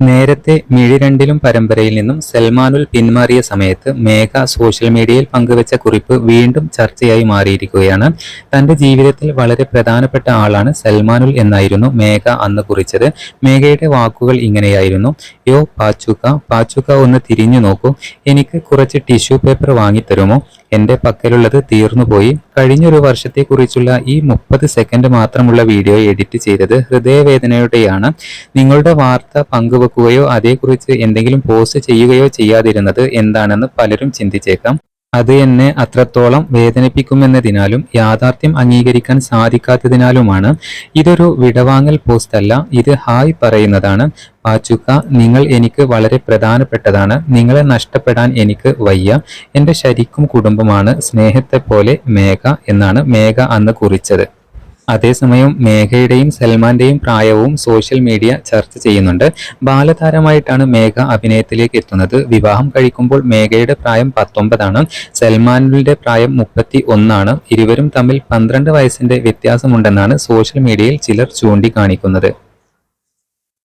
നേരത്തെ മിഴി രണ്ടിലും പരമ്പരയിൽ നിന്നും സൽമാനുൽ പിന്മാറിയ സമയത്ത് മേഘ സോഷ്യൽ മീഡിയയിൽ പങ്കുവച്ച കുറിപ്പ് വീണ്ടും ചർച്ചയായി മാറിയിരിക്കുകയാണ്. തന്റെ ജീവിതത്തിൽ വളരെ പ്രധാനപ്പെട്ട ആളാണ് സൽമാനുൽ എന്നായിരുന്നു മേഘ അന്ന് കുറിച്ചത്. മേഘയുടെ വാക്കുകൾ ഇങ്ങനെയായിരുന്നു. യോ പാച്ചുക്ക പാച്ചുക്ക ഒന്ന് തിരിഞ്ഞു നോക്കൂ. എനിക്ക് കുറച്ച് ടിഷ്യൂ പേപ്പർ വാങ്ങിത്തരുമോ എന്റെ പക്കലുള്ളത് തീർന്നുപോയി. കഴിഞ്ഞൊരു വർഷത്തെക്കുറിച്ചുള്ള ഈ മുപ്പത് സെക്കൻഡ് മാത്രമുള്ള വീഡിയോ എഡിറ്റ് ചെയ്തത് ഹൃദയവേദനയുടെയാണ്. നിങ്ങളുടെ വാർത്ത പങ്കുവെക്കുകയോ അതേക്കുറിച്ച് എന്തെങ്കിലും പോസ്റ്റ് ചെയ്യുകയോ ചെയ്യാതിരുന്നത് എന്താണെന്ന് പലരും ചിന്തിച്ചേക്കാം. അത് എന്നെ അത്രത്തോളം വേദനിപ്പിക്കുമെന്നതിനാലും യാഥാർത്ഥ്യം അംഗീകരിക്കാൻ സാധിക്കാത്തതിനാലുമാണ്. ഇതൊരു വിടവാങ്ങൽ പോസ്റ്റ് അല്ല ഇത് ഹായ് പറയുന്നതാണ്. പാച്ചുക്ക നിങ്ങൾ എനിക്ക് വളരെ പ്രധാനപ്പെട്ടതാണ്. നിങ്ങളെ നഷ്ടപ്പെടാൻ എനിക്ക് വയ്യ. എന്റെ ശരിക്കും കുടുംബമാണ് സ്നേഹത്തെപ്പോലെ മേഘ എന്നാണ് മേഘ അന്ന് കുറിച്ചത്. അതേസമയം മേഘയുടെയും സൽമാന്റെയും പ്രായവും സോഷ്യൽ മീഡിയ ചർച്ച ചെയ്യുന്നുണ്ട്. ബാലതാരമായിട്ടാണ് മേഘ അഭിനയത്തിലേക്ക് എത്തുന്നത്. വിവാഹം കഴിക്കുമ്പോൾ മേഘയുടെ പ്രായം പത്തൊമ്പതാണ്. സൽമാനിന്റെ പ്രായം മുപ്പത്തി ഒന്നാണ് ഇരുവരും തമ്മിൽ പന്ത്രണ്ട് വയസ്സിന്റെ വ്യത്യാസമുണ്ടെന്നാണ് സോഷ്യൽ മീഡിയയിൽ ചിലർ ചൂണ്ടിക്കാണിക്കുന്നത്.